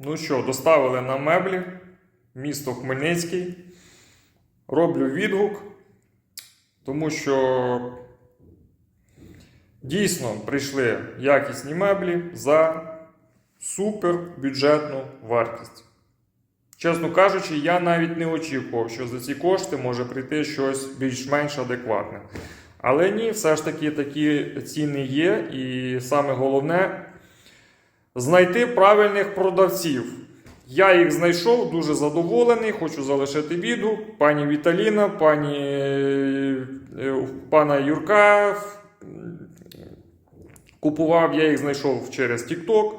Ну що, доставили на меблі, місто Хмельницький. Роблю відгук, тому що дійсно прийшли якісні меблі за супер бюджетну вартість. Чесно кажучи, я навіть не очікував, що за ці кошти може прийти щось більш-менш адекватне. Але ні, все ж таки такі ціни є, і саме головне знайти правильних продавців. Я їх знайшов, дуже задоволений. Хочу залишити відгук. Пані Віталіна, пані е, е, пана Юрка. Купував, я їх знайшов через TikTok,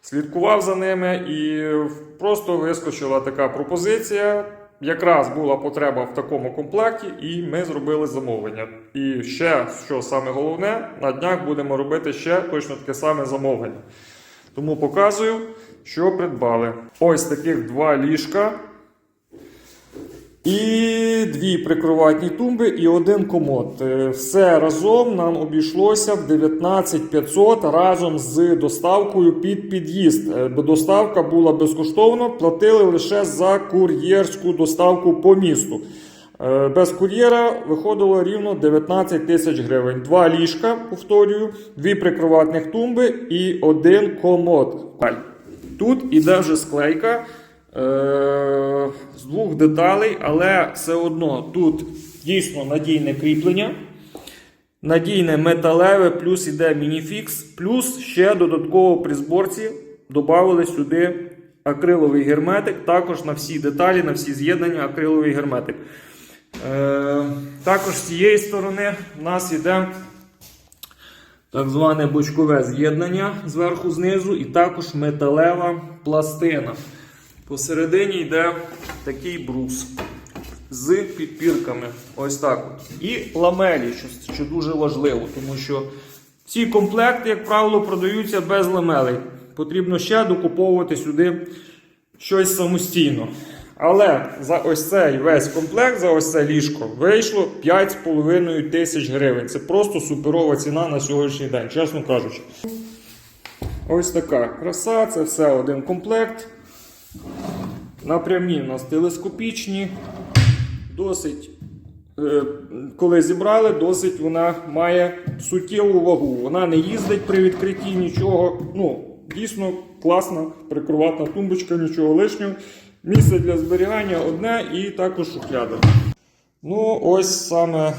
слідкував за ними і просто вискочила така пропозиція. Якраз була потреба в такому комплекті, і ми зробили замовлення. І ще, що саме головне, на днях будемо робити ще точно таке саме замовлення. Тому показую, що придбали. Ось таких два ліжка. І дві прикроватні тумби і один комод. Е, Все разом нам обійшлося в 19 500 разом з доставкою під під'їзд. Е, Доставка була безкоштовно, платили лише за кур'єрську доставку по місту. Е, Без кур'єра виходило рівно 19 тисяч гривень. Два ліжка, повторюю, дві прикроватних тумби і один комод. Тут іде вже склейка е- з двох деталей, але все одно тут дійсно надійне кріплення. Надійне металеве, плюс іде мініфікс, плюс ще додатково при зборці додали сюди акриловий герметик. Також на всі деталі, на всі з'єднання акриловий герметик. Е, також з цієї сторони в нас іде так зване бочкове з'єднання зверху знизу, і також металева пластина. Посередині йде такий брус з підпірками. Ось так. от. І ламелі, що, що дуже важливо, тому що ці комплекти, як правило, продаються без ламелей. Потрібно ще докуповувати сюди щось самостійно. Але за ось цей весь комплект, за ось це ліжко, вийшло 5,5 тисяч гривень. Це просто суперова ціна на сьогоднішній день, чесно кажучи. Ось така краса, це все один комплект. Напрямі у нас телескопічні. Досить, е, коли зібрали, досить вона має суттєву вагу. Вона не їздить при відкритті нічого. Ну, дійсно класна прикроватна тумбочка, нічого лишнього. Місце для зберігання одне і також шухляда. Ну, ось саме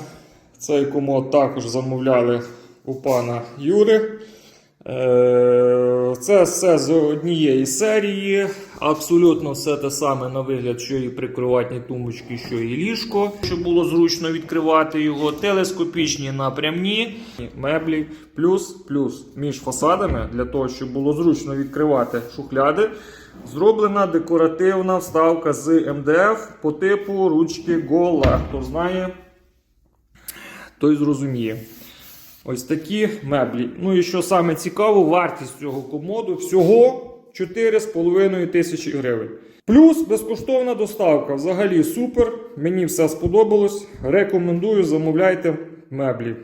цей комод також замовляли у пана Юри. Е, Це все з однієї серії. Абсолютно все те саме на вигляд, що і прикроватні тумбочки, що і ліжко, щоб було зручно відкривати його. Телескопічні напрямні меблі, плюс плюс між фасадами для того, щоб було зручно відкривати шухляди. Зроблена декоративна вставка з МДФ по типу ручки Гола. Хто знає, той зрозуміє. Ось такі меблі. Ну і що саме цікаво, вартість цього комоду всього 4,5 тисячі гривень. Плюс безкоштовна доставка. Взагалі супер. Мені все сподобалось. Рекомендую, замовляйте меблі.